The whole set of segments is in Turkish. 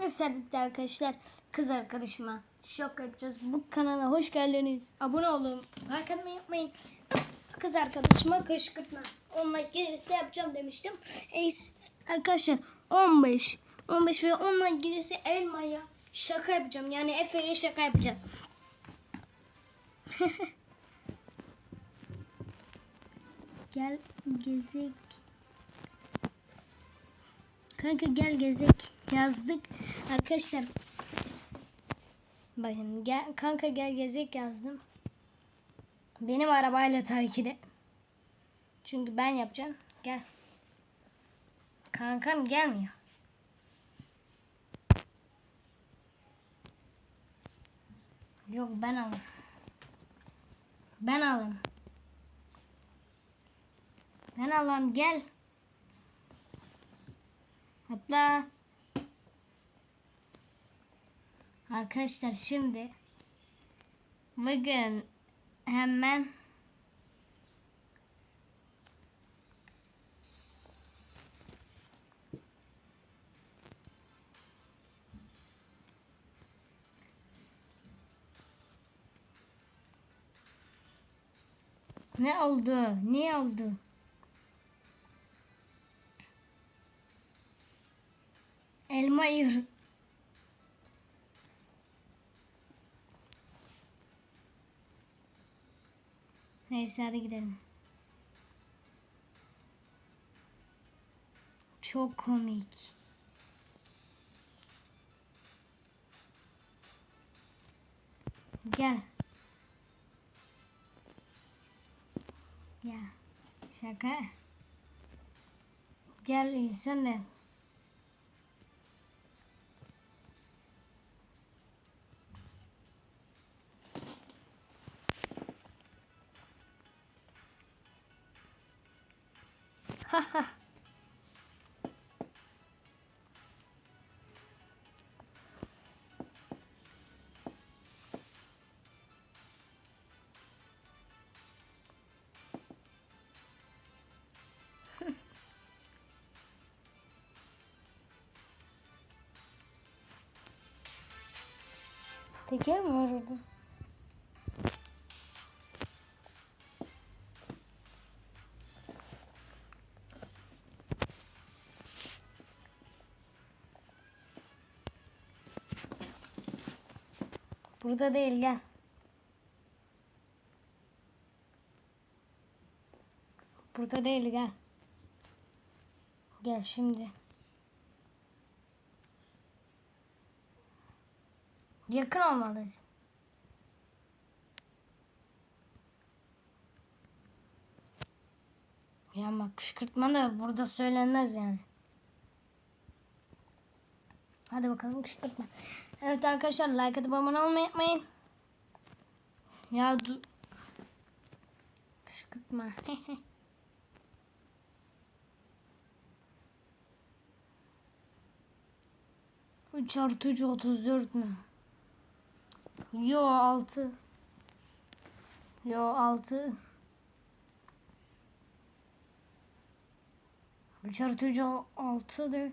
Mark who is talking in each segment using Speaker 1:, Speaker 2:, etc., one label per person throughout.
Speaker 1: Arkadaşlar bitti arkadaşlar. Kız arkadaşıma şok yapacağız. Bu kanala hoş geldiniz. Abone olun. Like atmayı unutmayın. Kız arkadaşıma kışkırtma. Onunla gelirse yapacağım demiştim. Arkadaşlar 15 15 ve onunla gelirse elmaya şaka yapacağım. Yani Efe'ye şaka yapacağım. Gel gezek. Kanka gel gezek yazdık. Arkadaşlar bakın gel kanka gel gezek yazdım. Benim arabayla tabii ki de. Çünkü ben yapacağım. Gel. Kankam gelmiyor. Yok ben alım. Ben alım. Ben alım gel. Atla. Arkadaşlar şimdi bugün hemen Ne oldu? Ne oldu? Elma yır. Neyse hadi gidelim. Çok komik. Gel. Gel. Şaka. Gel insan da. Teker mi var orada? Burada değil gel. Burada değil gel. Gel şimdi. Yakın olmalıyız. Ya ama kışkırtma da burada söylenmez yani. Hadi bakalım kışkırtma. Evet arkadaşlar like atıp abone olmayı unutmayın. Ya dur. Kışkırtma. Üç artı üç otuz dört mü? Yo altı. Yo altı. Üç artı üç altı de.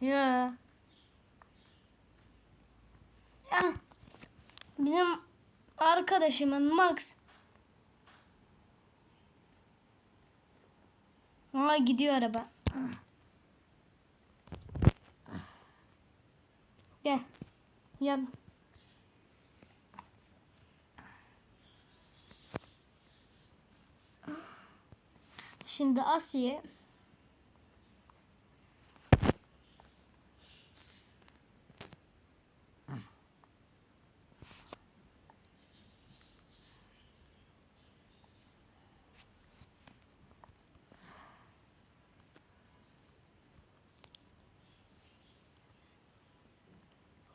Speaker 1: Ya. Ya. Bizim arkadaşımın Max. Aa gidiyor araba. Gel. Gel. Şimdi Asiye.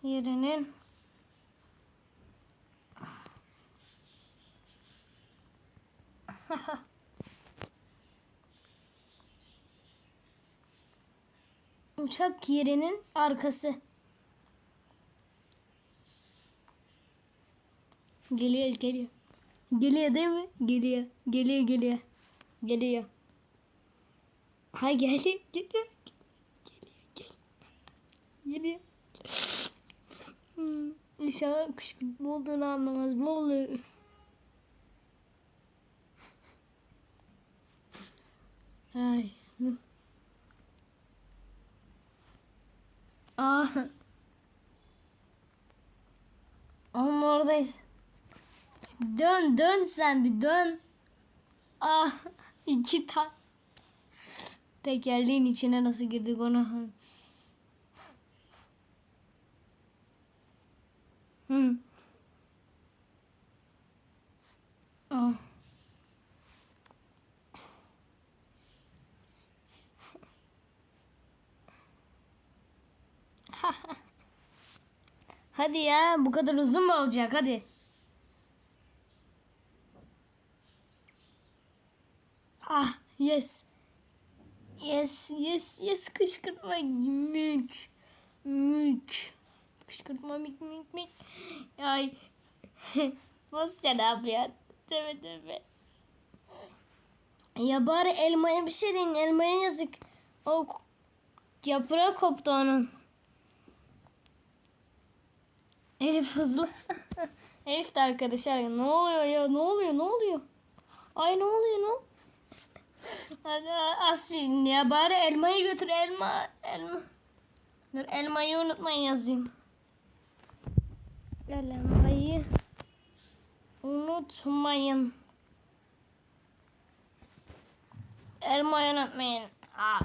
Speaker 1: Yerinin uçak yerinin arkası. Geliyor geliyor. Geliyor değil mi? Geliyor. Geliyor geliyor. Geliyor. Ha geliyor. Geliyor. Geliyor. geliyor. Geliyor. İnşallah kışkırtma olduğunu anlamaz. Ne oluyor? Ay. Aa. Ama oradayız. Dön dön sen bir dön. Ah iki ta. Tekerleğin içine nasıl girdik onu. Hı. Ah. Hadi ya bu kadar uzun mu olacak hadi. Ah yes. Yes yes yes kışkırtma mük. Mük. Kışkırtma mük mük mük. Ay. Nasıl ne yapıyor? Tövbe tövbe. Ya bari elmaya bir şey deyin. Elmaya yazık. O k- yaprağı koptu onun. Elif hızlı. Elif de arkadaşlar ne oluyor ya ne oluyor ne oluyor? Ay ne oluyor ne? Hadi Asin ya bari elmayı götür elma elma. Dur elmayı unutmayın yazayım. Elmayı unutmayın. Elmayı unutmayın. Aa.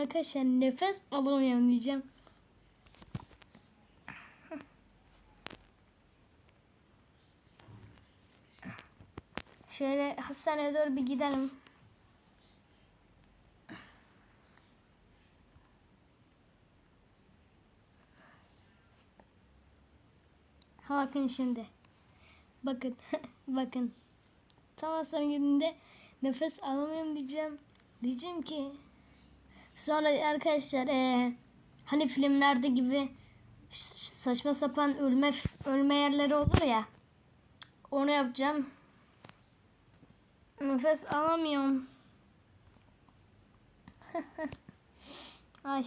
Speaker 1: Arkadaşlar nefes alamıyorum diyeceğim. Şöyle hastaneye doğru bir gidelim. Bakın şimdi. Bakın. Bakın. Tam hastane gününde nefes alamıyorum diyeceğim. Diyeceğim ki sonra arkadaşlar eee, hani filmlerde gibi saçma sapan ölme ölme yerleri olur ya. Onu yapacağım. Nefes alamıyorum. Ay.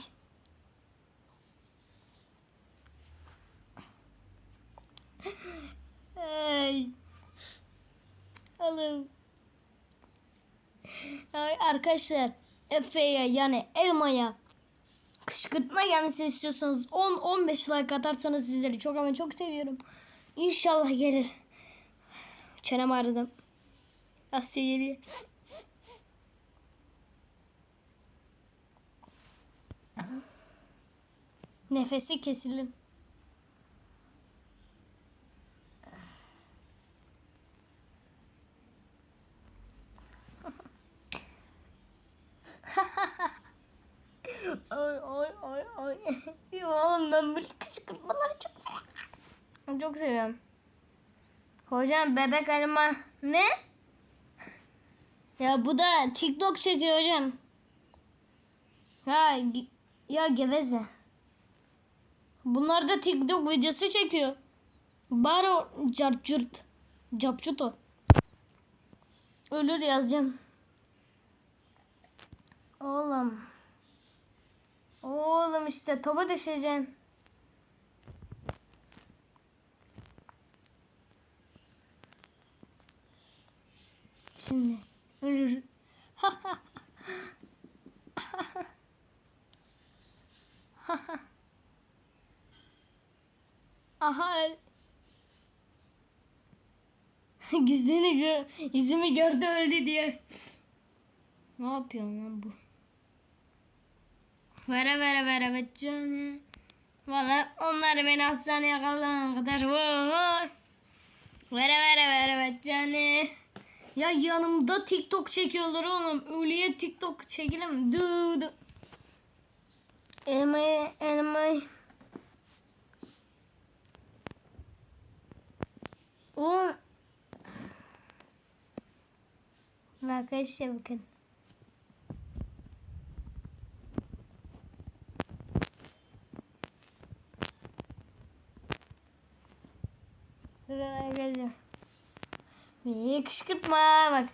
Speaker 1: Ay. Alım. Ay arkadaşlar Efe'ye yani Elma'ya kışkırtma gelmesini istiyorsanız 10-15 like atarsanız sizleri çok ama çok seviyorum. İnşallah gelir. Çenem ağrıdı. Asya geliyor. Nefesi kesilin. Ay ay ay ay. Ya oğlum ben böyle kışkırtmaları çok seviyorum. Çok seviyorum. Hocam bebek elma ne? Ya bu da TikTok çekiyor hocam. Ya ya geveze. Bunlar da TikTok videosu çekiyor. Bari o carcırt. Capçut o. Ölür yazacağım. Oğlum. Oğlum işte topa düşeceksin. Şimdi ölür. Aha. Yüzünü gö yüzümü gördü öldü diye. Ne yapıyorsun lan bu? Vere vere vere ve canı. Valla onlar beni hastaneye kaldırana kadar. Vay. Vere vere vere ve canı. Ya yanımda TikTok çekiyorlar oğlum. Ölüye TikTok çekelim. Du du. Elmayı elmayı. Oğlum. Arkadaşlar bakın. Ve Beni kışkırtma bak.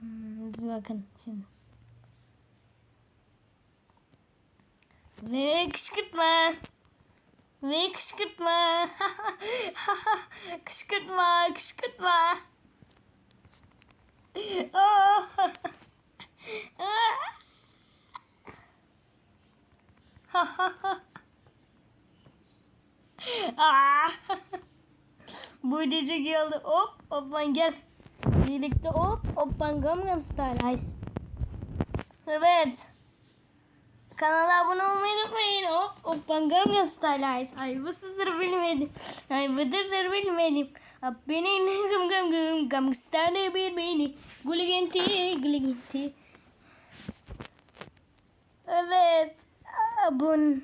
Speaker 1: Hmm, dur bakın şimdi. Ve kışkırtma. Ve kışkırtma. kışkırtma, kışkırtma. Ah. Ah. Bu çok iyi oldu. Hop hop lan gel. Birlikte hop hop ben Gangnam Style Ice. Evet. Kanala abone olmayı unutmayın. Hop hop ben Gangnam Style Ice. Ay bu sizdir bilmedim. Ay bıdırdır bilmedim. Beni gım gım gım gam style bir beni. Guliginti guliginti. Evet. Abone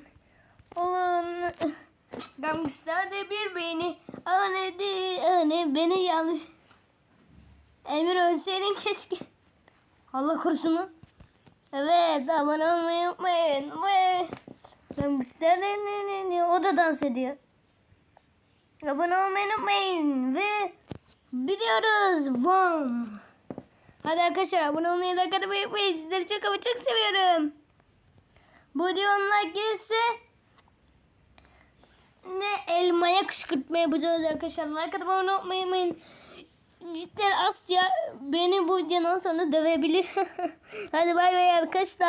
Speaker 1: olun. Gangster de bir beni. Anne de anne beni yanlış. Emir ölseydin keşke. Allah korusun mu? Evet abone olmayı unutmayın. Ve Gangster ne ne ne ne o da dans ediyor. Abone olmayı unutmayın ve gidiyoruz. Vam. Hadi arkadaşlar abone olmayı like atmayı unutmayın. Sizleri çok ama çok seviyorum. Bu videonun like gelirse ne elmaya kışkırtma yapacağız arkadaşlar. Like atıp abone olmayı unutmayın. Cidden Asya beni bu videodan sonra dövebilir. Hadi bay bay arkadaşlar.